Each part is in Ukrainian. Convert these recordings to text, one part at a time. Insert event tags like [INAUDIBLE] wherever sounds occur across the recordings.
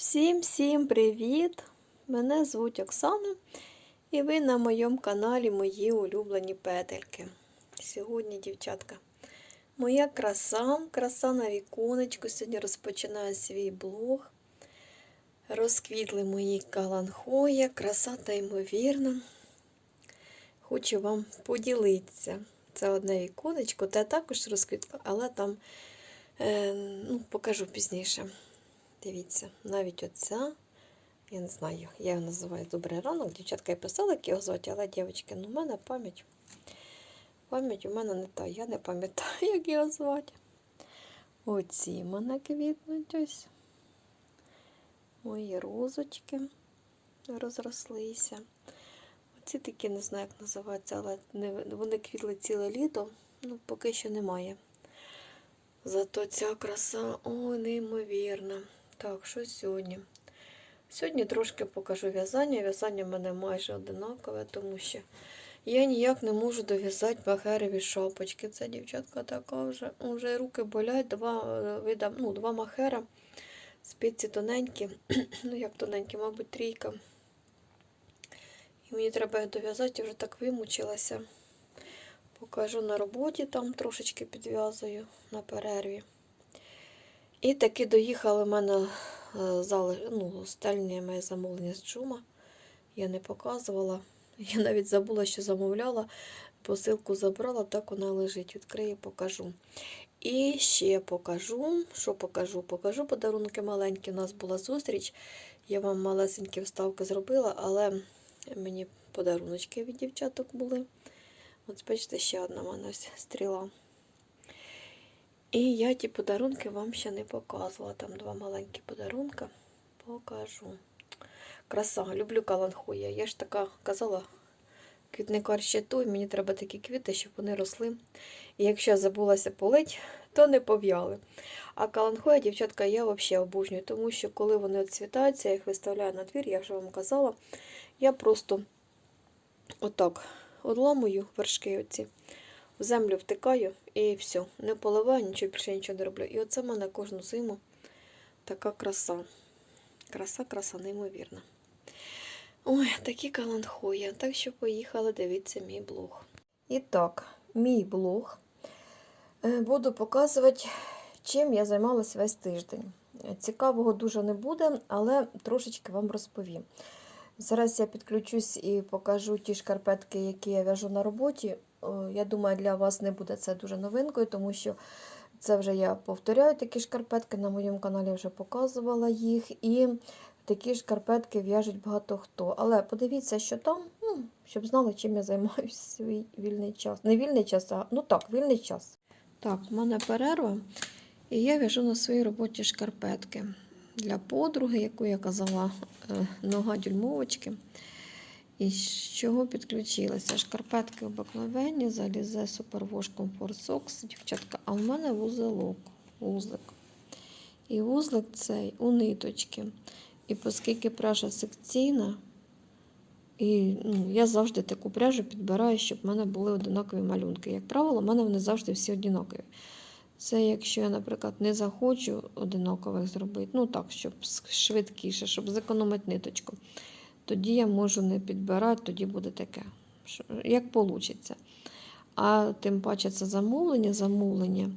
Всім-всім привіт! Мене звуть Оксана, і ви на моєму каналі Мої улюблені петельки. Сьогодні, дівчатка, моя краса, краса на віконечку. Сьогодні розпочинаю свій блог. Розквітли мої каланхоя, краса та ймовірна. Хочу вам поділитися. Це одне віконечко, те також розквітло, але там е, ну, покажу пізніше. Дивіться, навіть оця, я не знаю, я його називаю добрий ранок. Дівчатка і писала, як його звати, але дівчатки, ну в мене пам'ять. Пам'ять у мене не та, я не пам'ятаю, як його звати. Оці мене квітнуть ось. Мої розочки розрослися. Оці такі, не знаю, як називаються, але вони квітли ціле літо, ну поки що немає. Зато ця краса, ой, неймовірна. Так, що сьогодні? Сьогодні трошки покажу в'язання. В'язання в мене майже одинакове, тому що я ніяк не можу дов'язати махерові шапочки. Це дівчатка така вже. Вже руки болять, два е, вида, ну, два махера. Спиці тоненькі, [CLEARS THROAT] ну як тоненькі, мабуть, трійка. І мені треба їх дов'язати, я вже так вимучилася. Покажу на роботі, там трошечки підв'язую на перерві. І таки доїхали в мене е, зали, ну, стельні моє замовлення з Джума. Я не показувала. [LAUGHS] Я навіть забула, що замовляла. Посилку забрала, так вона лежить. Відкрию, покажу. І ще покажу, що покажу? Покажу подарунки маленькі. У нас була зустріч. Я вам малесенькі вставки зробила, але мені подаруночки від дівчаток були. От бачите, ще одна в мене стріла. І я ті подарунки вам ще не показувала. Там два маленькі подарунки. Покажу. Краса, люблю каланхоя. Я ж така казала, квітникар ще той, мені треба такі квіти, щоб вони росли. І якщо забулася полить, то не пов'яли. А каланхоя, дівчатка, я взагалі обожнюю, тому що коли вони відцвітаються, я їх виставляю на двір, я вже вам казала, я просто отак одламую вершки оці, в землю втикаю і все. Не поливаю, нічого більше нічого не роблю. І оце в мене кожну зиму така краса. Краса, краса, неймовірна. Ой, такі каланхоя. Так що поїхали дивитися мій блог. І так, мій блог. Е, Буду показувати, чим я займалась весь тиждень. Цікавого дуже не буде, але трошечки вам розповім. Зараз я підключусь і покажу ті шкарпетки, які я в'яжу на роботі. О, Я думаю, для вас не буде це дуже новинкою, тому що це вже я повторяю такі шкарпетки. На моєму каналі вже показувала їх. І такі шкарпетки в'яжуть багато хто. Але подивіться, що там, ну, щоб знали, чим я займаюся [LAUGHS] свій вільний час. Не вільний час, а ну так, вільний час. Так, в мене перерва, і я в'яжу на своїй роботі шкарпетки для подруги, яку я казала, е, нога дюймовочки. І з чого підключилася? Шкарпетки обикновенні, залізе Superwash Comfort Socks, дівчатка, а в мене вузелок, вузлик. І вузлик цей у ниточки. І оскільки пряжа секційна, і ну, я завжди таку пряжу підбираю, щоб в мене були одинакові малюнки. Як правило, в мене вони завжди всі одинакові. Це якщо я, наприклад, не захочу одинакових зробити, ну так, щоб швидкіше, щоб зекономити ниточку, тоді я можу не підбирати, тоді буде таке, як вийде. А тим паче це замовлення, замовлення.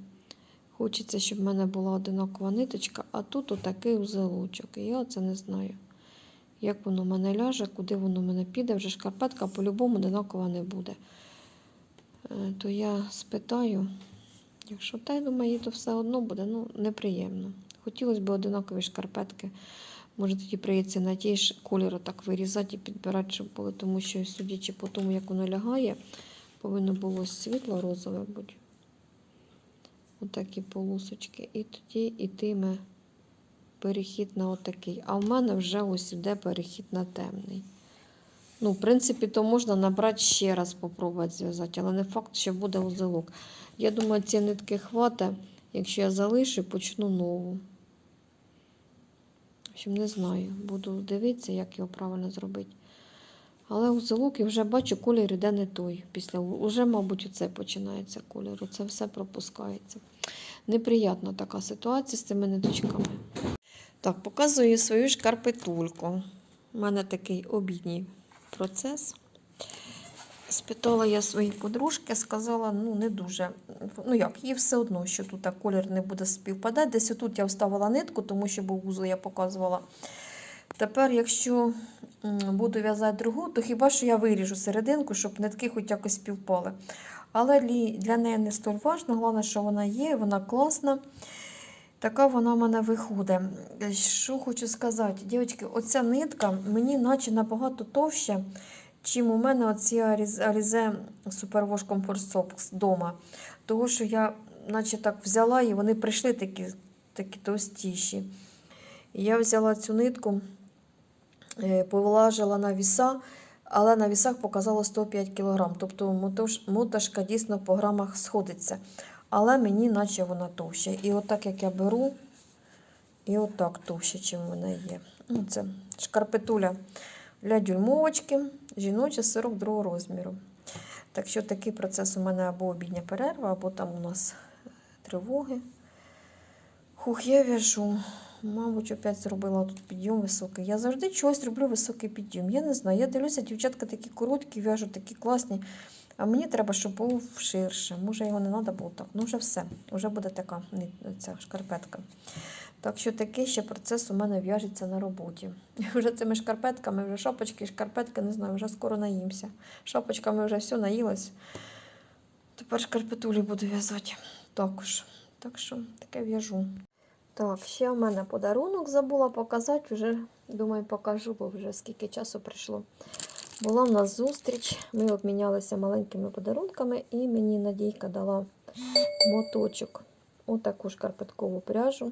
Хочеться, щоб в мене була одинакова ниточка, а тут отакий узелочок. І я це не знаю, як воно в мене ляже, куди воно в мене піде. Вже шкарпетка по-любому одинакова не буде. Е, То я спитаю. Якщо та, думаю, їй то все одно буде, ну, неприємно. Хотілося б одинакові шкарпетки. Може, тоді прийдеться на ті ж кольори так вирізати і підбирати, щоб були, тому що, судячи по тому, як воно лягає, повинно було світло розове бути. Отакі полосочки. І тоді йтиме перехід на отакий. А в мене вже ось іде перехід на темний. Ну, в принципі, то можна набрати ще раз, спробувати зв'язати, але не факт, що буде узелок. Я думаю, ці нитки хватить. Якщо я залишу, почну нову. В общем, не знаю. Буду дивитися, як його правильно зробити. Але узелок і вже бачу, колір іде не той. Після уже, мабуть, оце починається кольор. Це все пропускається. Неприятна така ситуація з цими ниточками. Так, показую свою шкарпетульку. У мене такий обідній процес. Спитала я своїй подружки, сказала, ну не дуже. Ну як, їй все одно, що тут колір не буде співпадати. Десь отут я вставила нитку, тому що був вузол, я показувала. Тепер, якщо буду в'язати другу, то хіба що я виріжу серединку, щоб нитки хоч якось співпали. Але для неї не столь важно, головне, що вона є, вона класна. Така вона в мене виходить. Що хочу сказати, дівчатки, оця нитка мені наче набагато товща, чим у мене оці Alize Superwash Comfort вдома. Тому що я наче так взяла і вони прийшли такі, такі товстіші. Я взяла цю нитку, е, повилажила на віса, але на вісах показало 105 кг. Тобто моташка дійсно по грамах сходиться. Але мені наче вона товща. І отак, як я беру, і отак товще, чим вона є. Ну, Це шкарпетуля для дюймовочки, жіноча 42 розміру. Так що такий процес у мене або обідня перерва, або там у нас тривоги. Хух, я в'яжу. Мабуть, опять зробила тут підйом високий. Я завжди чогось роблю високий підйом. Я не знаю. Я дивлюся, дівчатка такі короткі, в'яжуть, такі класні. А мені треба, щоб був ширше. Може, його не треба було так. Ну, вже все. Вже буде така ця шкарпетка. Так що такий ще процес у мене в'яжеться на роботі. [LAUGHS] Вже цими шкарпетками, вже шапочки, шкарпетки, не знаю, вже скоро наїмся. Шапочками вже все наїлось. Тепер шкарпетулі буду в'язати також. Так що таке в'яжу. Так, ще в мене подарунок забула показати. Вже, думаю, покажу, бо вже скільки часу прийшло. Була в нас зустріч, ми обмінялися маленькими подарунками, і мені Надійка дала моточок. Отаку шкарпеткову пряжу.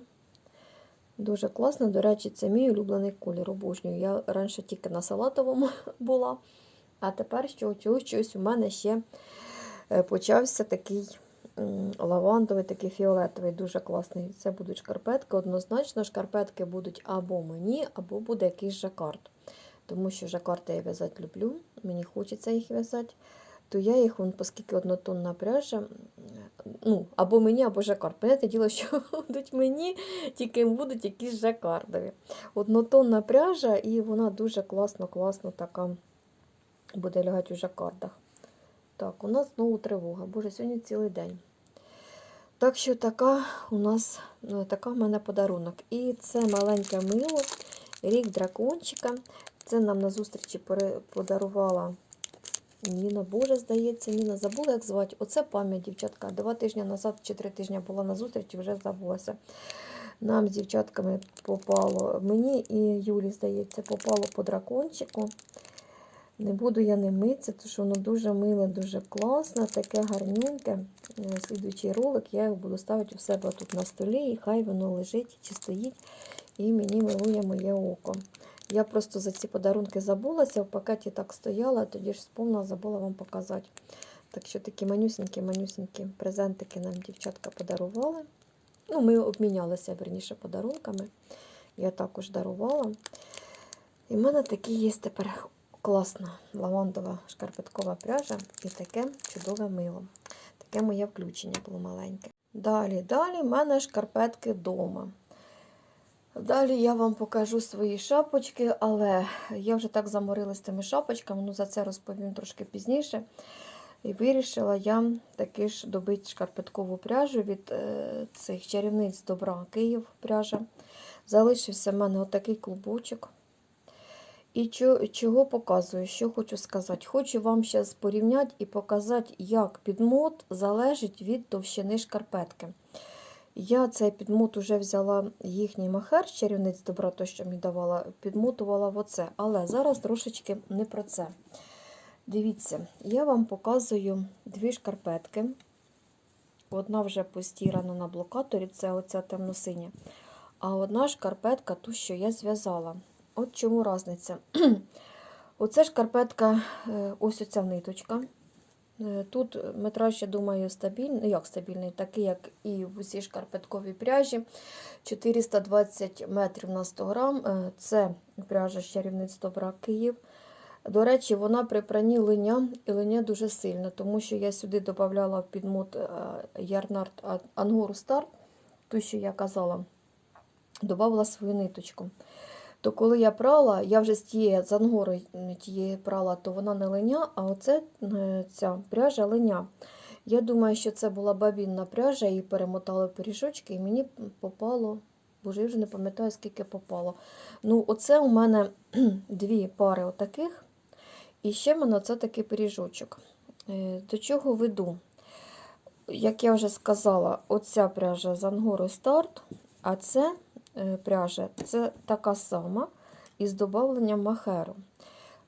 Дуже класно. До речі, це мій улюблений колір обожнюю. Я раніше тільки на салатовому [LAUGHS] була, а тепер що щось у мене ще е, почався такий лавандовий, такий фіолетовий, дуже класний. Це будуть шкарпетки. Однозначно, шкарпетки будуть або мені, або буде якийсь жакард. Тому що жакарди я в'язати люблю, мені хочеться їх в'язати. То я їх, вон, оскільки однотонна пряжа, ну, або мені, або жакард. Понятне діло, що [LAUGHS] будуть мені, тільки будуть якісь жакардові. Однотонна пряжа, і вона дуже класно, класно така буде лягати у жакардах. Так, у нас знову тривога. Боже, сьогодні цілий день. Так що така у нас ну, така в мене подарунок. І це маленьке мило, рік дракончика. Це нам на зустрічі подарувала Ніна. Боже, здається, Ніна забула, як звати. Оце пам'ять, дівчатка. Два тижні назад чи три тижні була на зустрічі, вже забулася. Нам з дівчатками попало, мені і Юлі, здається, попало по дракончику. Не буду я не митися, тому що воно дуже миле, дуже класне, таке гарненьке. Е, Слідуючий ролик я його буду ставити у себе тут на столі, і хай воно лежить чи стоїть, і мені милує моє око. Я просто за ці подарунки забулася, в пакеті так стояла, тоді ж вспомнила, забула вам показати. Так що такі манюсінькі-манюсінькі презентики нам дівчатка подарували. Ну, ми обмінялися верніше подарунками. Я також дарувала. І в мене такі є тепер класна лавандова шкарпеткова пряжа і таке чудове мило. Таке моє включення було маленьке. Далі, далі в мене шкарпетки вдома. Далі я вам покажу свої шапочки, але я вже так заморилась тими шапочками, ну за це розповім трошки пізніше. І вирішила я таки ж добити шкарпеткову пряжу від е, цих чарівниць добра Київ пряжа. Залишився в мене отакий клубочок. І чо- чого показую, що хочу сказати. Хочу вам зараз порівняти і показати, як підмот залежить від товщини шкарпетки. Я цей підмот уже взяла їхній махер чарівниць добра, то, що мені давала, підмотувала в оце. Але зараз трошечки не про це. Дивіться, я вам показую дві шкарпетки. Одна вже постірана на блокаторі, це оця темно-синя. А одна шкарпетка, ту, що я зв'язала. От чому різниця. [CLEARS THROAT] Оце шкарпетка, е, ось оця ниточка. Е, Тут метраж, я думаю, стабільний, ну як стабільний, такий, як і в усій шкарпетковій пряжі. 420 метрів на 100 грам. Е, Це пряжа з чарівництва добра Київ. До речі, вона при пранні линя і линя дуже сильно, тому що я сюди додавала в підмот е, Ярнард Ангору Старт, ту, що я казала. додавала свою ниточку. То коли я прала, я вже з тієї з ангори м, тієї прала, то вона не линя, а оце е, ця пряжа линя. Я думаю, що це була бабінна пряжа, її перемотали пиріжочки, і мені попало, боже, я вже не пам'ятаю, скільки попало. Ну, оце у мене [CLEARS THROAT] дві пари отаких. І ще в мене це такий пиріжочок. Е, До чого веду? Як я вже сказала, оця пряжа з Ангору Старт, а це пряжа це така сама із додавленням махеру.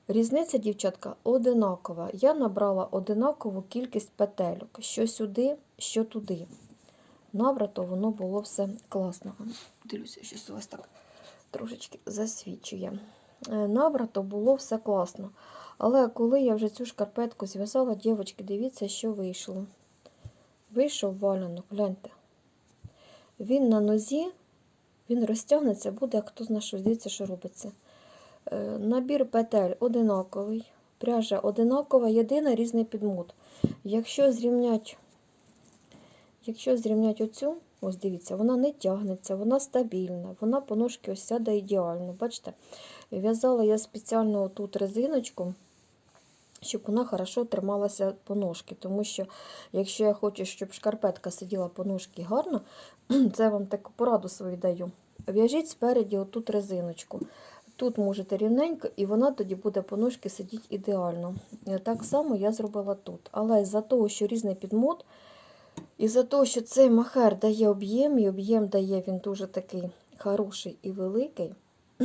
Різниця, дівчатка, одинакова. Я набрала одинакову кількість петельок, що сюди, що туди. Набрато воно було все класно. Дивлюся, що у вас так трошечки засвічує. Е, Набрато було все класно. Але коли я вже цю шкарпетку зв'язала, дівчатки, дивіться, що вийшло. Вийшов валянок, гляньте. Він на нозі, він розтягнеться, буде, як хто знає, що дивіться, що робиться. Е, Набір петель одинаковий, пряжа одинакова, єдиний різний підмут. Якщо зрівнять, якщо зрівнять оцю, ось дивіться, вона не тягнеться, вона стабільна, вона по ножки ось сяде ідеально. Бачите, в'язала я спеціально тут резиночку, щоб вона хорошо трималася по ножки. Тому що, якщо я хочу, щоб шкарпетка сиділа по ножки гарно, [CLEARS THROAT] це вам таку пораду свою даю. В'яжіть спереді отут резиночку. Тут можете рівненько, і вона тоді буде по ножки сидіти ідеально. Так само я зробила тут. Але з-за того, що різний підмот, і за того, що цей махер дає об'єм, і об'єм дає він дуже такий хороший і великий. [CLEARS THROAT]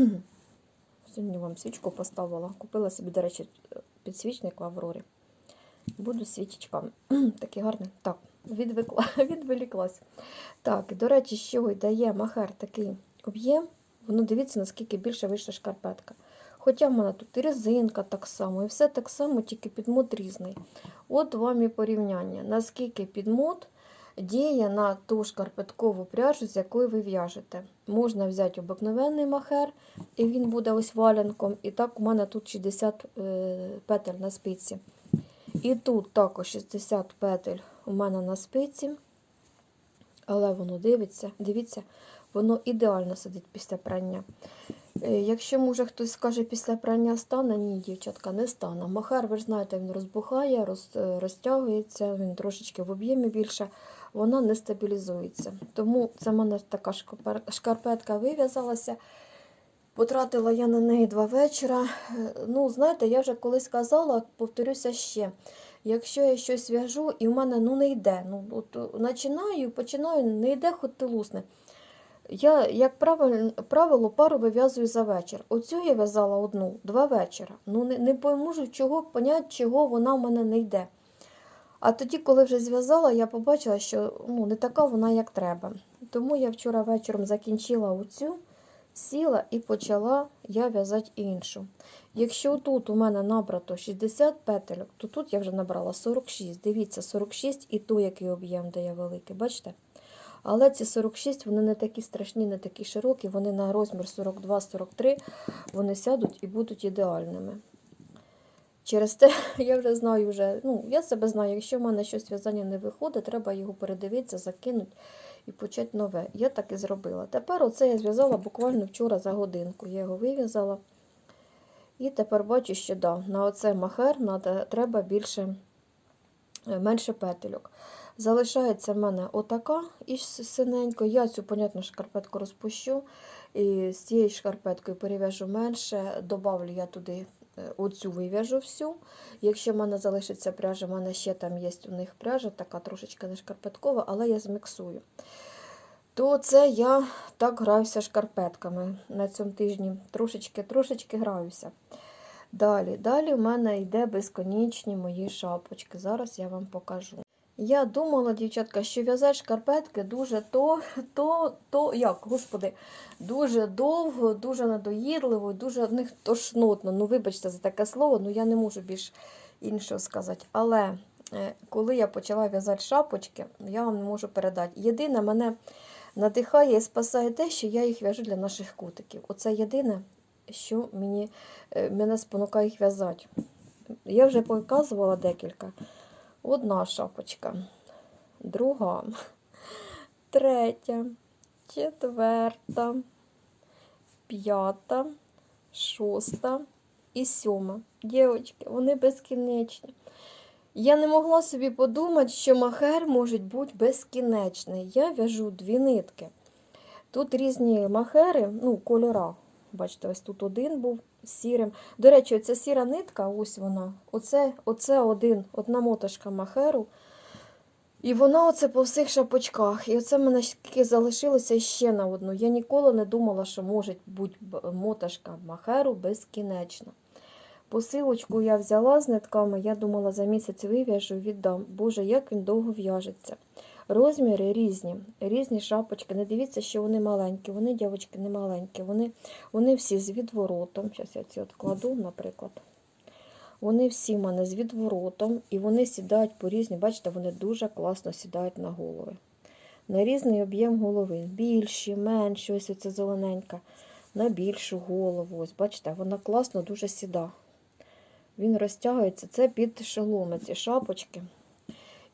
Сьогодні вам свічку поставила. Купила собі, до речі, підсвічник в Аврорі. Буду свічечками. [CLEARS THROAT] Такий гарний. Так, відвикла, [LAUGHS] відволіклась. Так, до речі, що й дає махер такий об'єм, воно дивіться, наскільки більше вийшла шкарпетка. Хоча в мене тут і резинка так само, і все так само, тільки підмот різний. От вам і порівняння, наскільки підмот діє на ту шкарпеткову пряжу, з якою ви в'яжете. Можна взяти обикновенний махер, і він буде ось валянком. І так у мене тут 60 е, петель на спиці. І тут також 60 петель у мене на спиці. Але воно дивиться, дивіться, воно ідеально сидить після прання. Е, Якщо, може, хтось скаже, після прання стане, ні, дівчатка, не стане. Махер, ви ж знаєте, він розбухає, роз, е, розтягується, він трошечки в об'ємі більше, вона не стабілізується. Тому це в мене така шкарпетка вив'язалася. Потратила я на неї два вечора. Е, Ну, знаєте, я вже колись казала, повторюся ще. Якщо я щось в'яжу і в мене ну, не йде, ну, от, починаю, починаю, не йде, хоч ти лусне. Я, як правило, пару вив'язую за вечір. Оцю я в'язала одну, два вечора. Ну, не, не пойму, чого, понять, чого вона в мене не йде. А тоді, коли вже зв'язала, я побачила, що ну, не така вона, як треба. Тому я вчора вечором закінчила оцю, сіла і почала я в'язати іншу. Якщо тут у мене набрато 60 петельок, то тут я вже набрала 46. Дивіться, 46 і ту, який об'єм дає великий, бачите? Але ці 46 вони не такі страшні, не такі широкі, вони на розмір 42-43 вони сядуть і будуть ідеальними. Через те [LAUGHS] я вже знаю, вже, ну, я себе знаю, якщо в мене щось в'язання не виходить, треба його передивитися, закинути і почати нове. Я так і зробила. Тепер оце я зв'язала буквально вчора за годинку. Я його вив'язала. І тепер бачу, що да, на оце махер треба більше, е, менше петельок. Залишається в мене отака із синенько. Я цю, понятно, шкарпетку розпущу. І з цією шкарпеткою перев'яжу менше. Добавлю я туди е, оцю вив'яжу всю. Якщо в мене залишиться пряжа, в мене ще там є у них пряжа, така трошечки не шкарпеткова, але я зміксую. То це я так граюся шкарпетками на цьому тижні. Трошечки-трошечки граюся. Далі, далі в мене йде безконічні мої шапочки. Зараз я вам покажу. Я думала, дівчатка, що в'язати шкарпетки дуже то, [LAUGHS] то, то, як, господи, дуже довго, дуже надоїдливо, дуже в них тошнотно. Ну, вибачте за таке слово, ну я не можу більш іншого сказати. Але е, коли я почала в'язати шапочки, я вам не можу передати. Єдине, мене надихає і спасає те, що я їх в'яжу для наших котиків. Оце єдине, що мені, е, мене спонукає їх в'язати. Я вже показувала декілька. Одна шапочка, друга, третя, четверта, п'ята, шоста і сьома. Дівчатки, вони безкінечні. Я не могла собі подумати, що махер може бути безкінечний. Я в'яжу дві нитки. Тут різні махери, ну, кольора. Бачите, ось тут один був сірим. До речі, оця сіра нитка, ось вона. Оце, оце один, одна моточка махеру. І вона оце по всіх шапочках. І оце мене тільки залишилося ще на одну. Я ніколи не думала, що може бути моташка махеру безкінечна. Посилочку я взяла з нитками, я думала, за місяць вив'яжу віддам. Боже, як він довго в'яжеться. Розміри різні, різні шапочки. Не дивіться, що вони маленькі. Вони, дівчатки, не маленькі. Вони, вони всі з відворотом. Зараз я ці от кладу, наприклад. Вони всі в мене з відворотом, і вони сідають по різні. Бачите, вони дуже класно сідають на голови. На різний об'єм голови. Більші, менші, ось оця зелененька, на більшу голову. Ось, бачите, вона класно дуже сіда. Він розтягується. Це під шоломи, ці шапочки.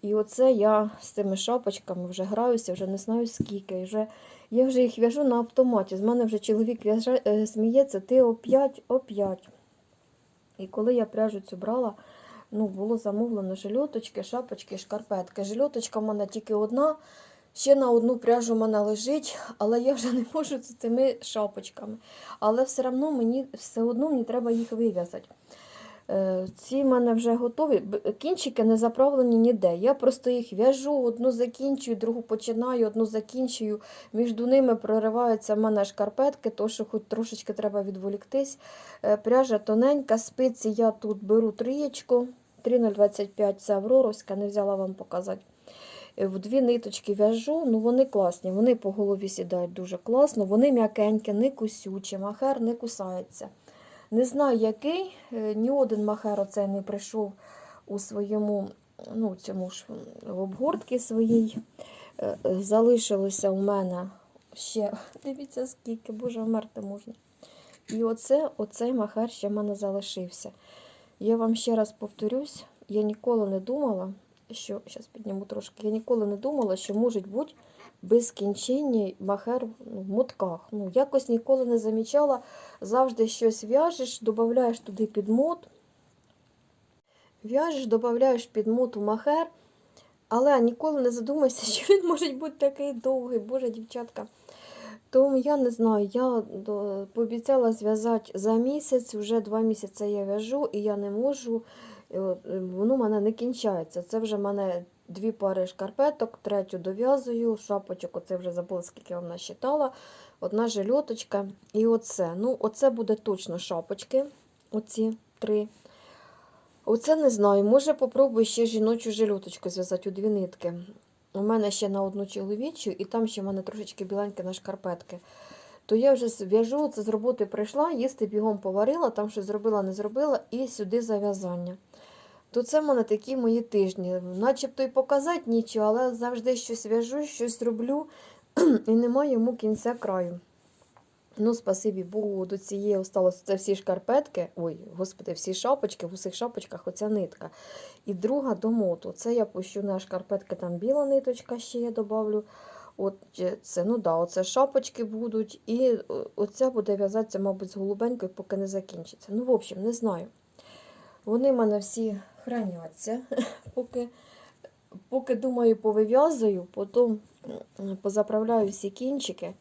І оце я з цими шапочками вже граюся, вже не знаю скільки. Вже, я вже їх в'яжу на автоматі. З мене вже чоловік в'яже, е, сміється, ти оп'ять, оп'ять. І коли я пряжу цю брала, ну, було замовлено жильоточки, шапочки, шкарпетки. Жильоточка в мене тільки одна, ще на одну пряжу в мене лежить, але я вже не можу з цими шапочками. Але все одно мені все одно мені треба їх вив'язати. Е, Ці в мене вже готові. Кінчики не заправлені ніде. Я просто їх в'яжу, одну закінчую, другу починаю, одну закінчую. Між ними прориваються в мене шкарпетки, то що хоч трошечки треба відволіктись. Е, Пряжа тоненька, спиці я тут беру трієчку, 3,025 це Авроровська, не взяла вам показати. Е, В дві ниточки в'яжу, ну вони класні, вони по голові сідають дуже класно, вони м'якенькі, не кусючі, махер не кусається. Не знаю який, е, ні один махер оцей не прийшов у своєму, ну, цьому ж в обгортці своїй. Е, Залишилося у мене ще, [LAUGHS] дивіться скільки, боже, вмерти можна. І оце, оцей махер ще в мене залишився. Я вам ще раз повторюсь, я ніколи не думала, що, зараз підніму трошки, я ніколи не думала, що можуть бути безкінченні махер ну, в мотках. Ну, якось ніколи не замічала, завжди щось в'яжеш, додаєш туди підмот, в'яжеш, додаєш підмот у махер, але ніколи не задумайся, [LAUGHS] що він може бути такий довгий, боже, дівчатка. Тому я не знаю, я пообіцяла зв'язати за місяць, вже два місяці я в'яжу, і я не можу, воно в мене не кінчається. Це вже мене дві пари шкарпеток, третю дов'язую, шапочок, оце вже забула, скільки я вам насчитала, одна жильоточка і оце. Ну, оце буде точно шапочки, оці три. Оце не знаю, може попробую ще жіночу жилюточку зв'язати у дві нитки. У мене ще на одну чоловічу, і там ще в мене трошечки біленьке на шкарпетки. То я вже зв'яжу, це з роботи прийшла, їсти бігом поварила, там щось зробила, не зробила, і сюди зав'язання. То це в мене такі мої тижні. Начебто й показати нічого, але завжди щось в'яжу, щось роблю, [CLEARS THROAT] і немає йому кінця краю. Ну, спасибі Богу, до цієї осталось це всі шкарпетки. Ой, господи, всі шапочки, в усіх шапочках оця нитка. І друга до моту. Це я пущу на шкарпетки, там біла ниточка ще я добавлю. От це, ну да, оце шапочки будуть. І е, оця буде в'язатися, мабуть, з голубенькою, поки не закінчиться. Ну, в общем, не знаю. Вони в мене всі храняться, [LAUGHS] поки, поки думаю, повив'язую, потім позаправляю всі кінчики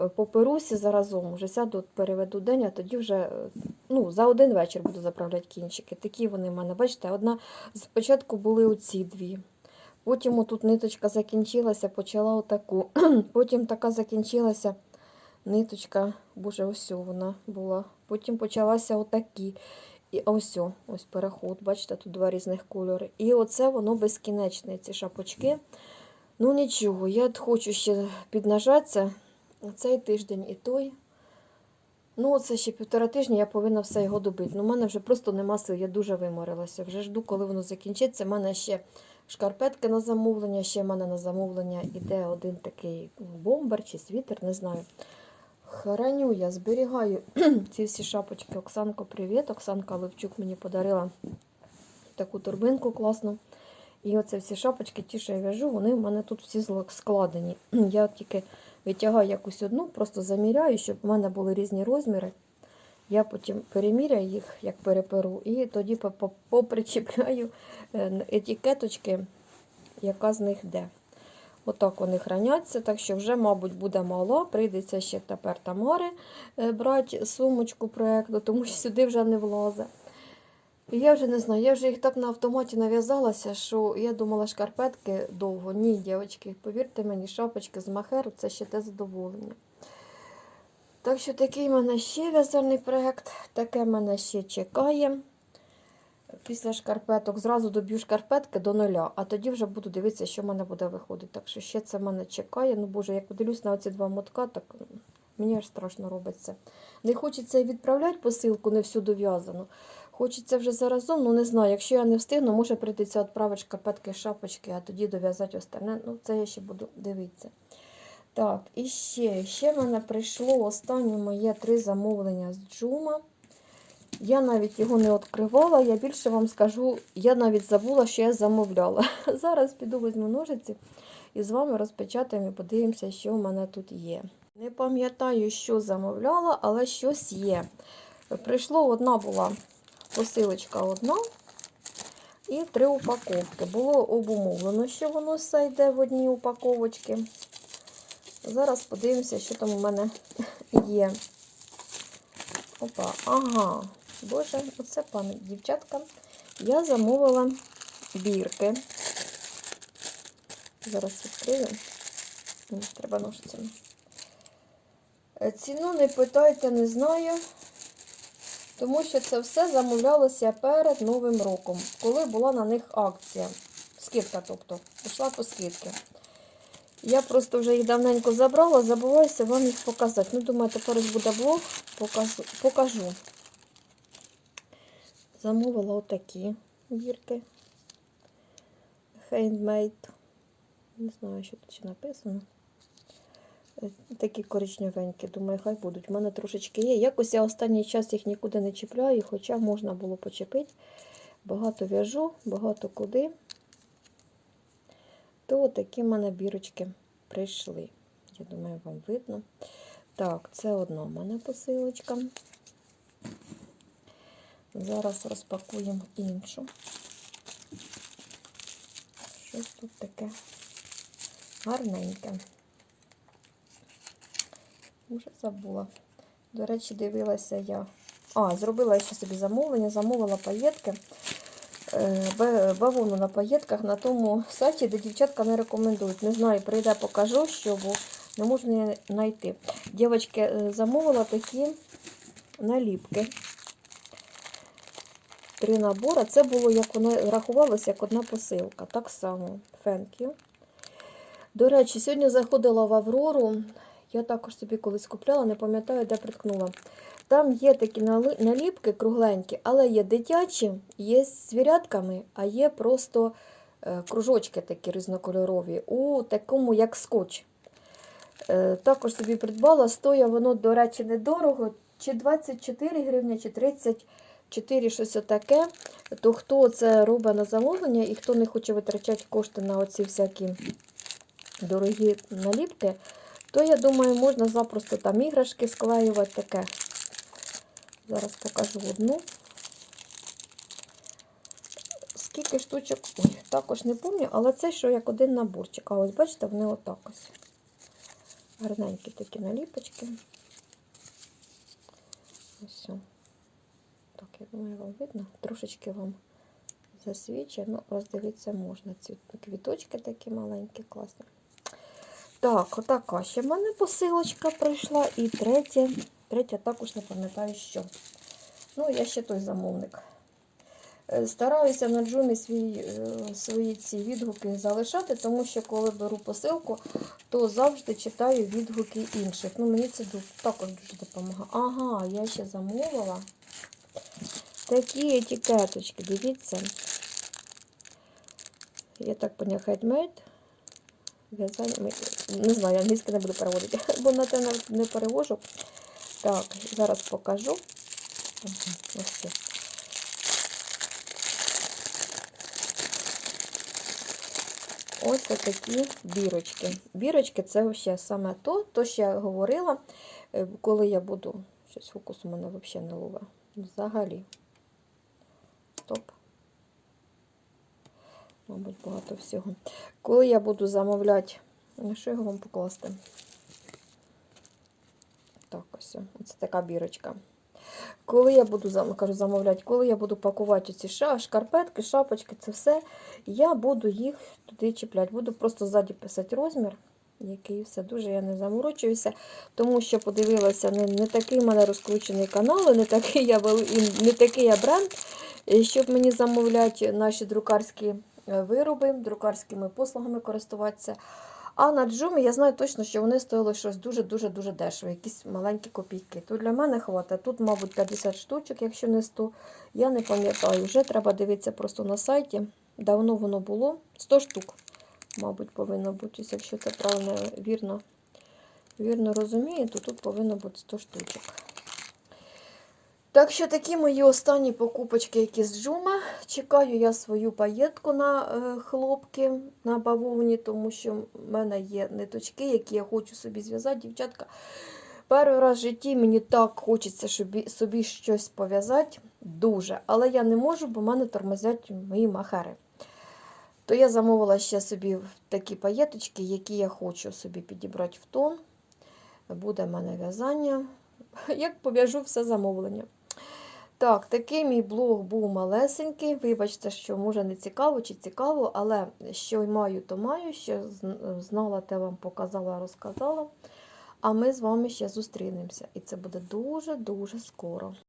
е, поперуся заразом, вже сяду, переведу день, а тоді вже е, ну, за один вечір буду заправляти кінчики. Такі вони в мене, бачите, одна спочатку були оці дві. Потім отут ниточка закінчилася, почала отаку. [CLEARS THROAT] Потім така закінчилася ниточка, боже, ось вона була. Потім почалася отакі. І ось, ось переход, бачите, тут два різних кольори. І оце воно безкінечне, ці шапочки. Ну нічого, я хочу ще піднажатися цей тиждень і той. Ну, це ще півтора тижня, я повинна все його добити. Ну, у мене вже просто нема сил, я дуже виморилася. Вже жду, коли воно закінчиться. У мене ще шкарпетки на замовлення, ще в мене на замовлення іде один такий бомбер чи світер, не знаю. Храню я, зберігаю [CLEARS THROAT] ці всі шапочки. Оксанко, привіт. Оксанка Левчук мені подарила таку торбинку класну. І оце всі шапочки, ті, що я в'яжу, вони в мене тут всі складені. [CLEARS THROAT] Я тільки витягаю якусь одну, просто заміряю, щоб в мене були різні розміри. Я потім переміряю їх, як переперу, і тоді по- по- попричіпляю е, етикеточки, яка з них де. Отак вони храняться, так що вже, мабуть, буде мало. Прийдеться ще тепер Тамари е, брати сумочку проєкту, тому що сюди вже не влазить. Я вже не знаю, я вже їх так на автоматі нав'язалася, що я думала, шкарпетки довго. Ні, дівчатки, повірте мені, шапочки з махеру це ще те задоволення. Так що такий в мене ще в'язальний проєкт, таке мене ще чекає. Після шкарпеток зразу доб'ю шкарпетки до нуля, а тоді вже буду дивитися, що в мене буде виходити. Так що ще це мене чекає. Ну, боже, як подивлюсь на оці два мотка, так мені аж страшно робиться. Не хочеться і відправляти посилку не всю дов'язану. Хочеться вже заразом, ну не знаю, якщо я не встигну, може прийдеться відправити шкарпетки, шапочки, а тоді дов'язати остальне. Ну, це я ще буду дивитися. Так, і ще, ще в мене прийшло останнє моє три замовлення з Джума. Я навіть його не відкривала, я більше вам скажу, я навіть забула, що я замовляла. [LAUGHS] Зараз піду візьму ножиці і з вами розпечатаємо і подивимося, що в мене тут є. Не пам'ятаю, що замовляла, але щось є. Прийшло одна була посилочка одна і три упаковки. Було обумовлено, що воно все йде в одній упаковочці. Зараз подивимося, що там у мене [LAUGHS] є. Опа, ага. Боже, оце пам'ять, дівчатка. Я замовила бірки. Зараз відкрию. Треба ножицями. Е, Ціну не питайте, не знаю. Тому що це все замовлялося перед Новим роком, коли була на них акція. Скидка, тобто, пішла по скидки. Я просто вже їх давненько забрала, забуваюся вам їх показати. Ну, думаю, тепер буде блог, покажу. Замовила отакі бірки. Handmade. Не знаю, що тут ще написано. Такі коричневенькі, думаю, хай будуть. У мене трошечки є. Якось я останній час їх нікуди не чіпляю, хоча можна було почепити. Багато в'яжу, багато куди. То такі в мене бірочки прийшли. Я думаю, вам видно. Так, це одна в мене посилочка. Зараз розпакуємо іншу. Щось тут таке гарненьке. Вже забула. До речі, дивилася я. А, зробила ще собі замовлення, замовила паєтки. Е, Бавовну на паєтках на тому сайті, де дівчатка не рекомендують. Не знаю, прийде, покажу, що, бо не можу не знайти. Дівчатки е, замовила такі наліпки. Три набори. Це було, як воно рахувалося, як одна посилка. Так само. Thank you. До речі, сьогодні заходила в Аврору. Я також собі колись купляла, не пам'ятаю, де приткнула. Там є такі наліпки кругленькі, але є дитячі, є з звірятками, а є просто е, кружочки такі різнокольорові, у такому, як скотч. Е, також собі придбала, стоя воно, до речі, недорого, чи 24 гривні, чи 34, щось отаке. То хто це робить на замовлення і хто не хоче витрачати кошти на оці всякі дорогі наліпки, то я думаю, можна запросто там іграшки склеювати таке. Зараз покажу одну. Скільки штучок, ой, також не пам'ятаю, але це що як один наборчик. А ось бачите, вони отак ось. Гарненькі такі наліпочки. Ось. Так, я думаю, вам видно. Трошечки вам засвічує. Ну, роздивитися можна. Ці квіточки такі маленькі, класні. Так, отака ще в мене посилочка прийшла. І третя, третя також не пам'ятаю що. Ну, я ще той замовник. Е, Стараюся на джумі свій, е, свої ці відгуки залишати, тому що коли беру посилку, то завжди читаю відгуки інших. Ну, мені це також дуже допомагає. Ага, я ще замовила такі етикеточки, дивіться. Я так поняла, handmade. В'язання. Не знаю, англійське не буду переводити, [LAUGHS] бо на те не перевожу. Так, зараз покажу. Ось це. ось такі бірочки. Бірочки це взагалі саме то, то, що я говорила, е, коли я буду. Щось фокус у мене взагалі не лове. Взагалі. Стоп. Мабуть, багато всього. Коли я буду замовляти, на що його вам покласти? Так, ось. Це така бірочка. Коли я буду кажу, замовляти, коли я буду пакувати ці шкарпетки, шапочки, це все, я буду їх туди чіпляти. Буду просто ззаді писати розмір, який все дуже я не заморочуюся, тому що подивилася, не, не такий в мене розкручений канал, не такий я не такий я бренд, щоб мені замовляти наші друкарські е, вироби, друкарськими послугами користуватися. А на джумі я знаю точно, що вони стоїли щось дуже-дуже-дуже дешево, якісь маленькі копійки. То для мене хватить. Тут, мабуть, 50 штучок, якщо не 100. Я не пам'ятаю. Вже треба дивитися просто на сайті. Давно воно було. 100 штук, мабуть, повинно бути. Якщо це правильно вірно, вірно розумію, то тут повинно бути 100 штучок. Так що такі мої останні покупочки, які з джума. Чекаю я свою паєтку на е, хлопки на бавовні, тому що в мене є ниточки, які я хочу собі зв'язати. Дівчатка, перший раз в житті мені так хочеться собі, собі щось пов'язати. Дуже. Але я не можу, бо в мене тормозять мої махери. То я замовила ще собі такі паєточки, які я хочу собі підібрати в тон. Буде в мене в'язання. [LAUGHS] Як пов'яжу все замовлення. Так, такий мій блог був малесенький. Вибачте, що може не цікаво чи цікаво, але що й маю, то маю. Що знала, те вам показала, розказала. А ми з вами ще зустрінемося. І це буде дуже-дуже скоро.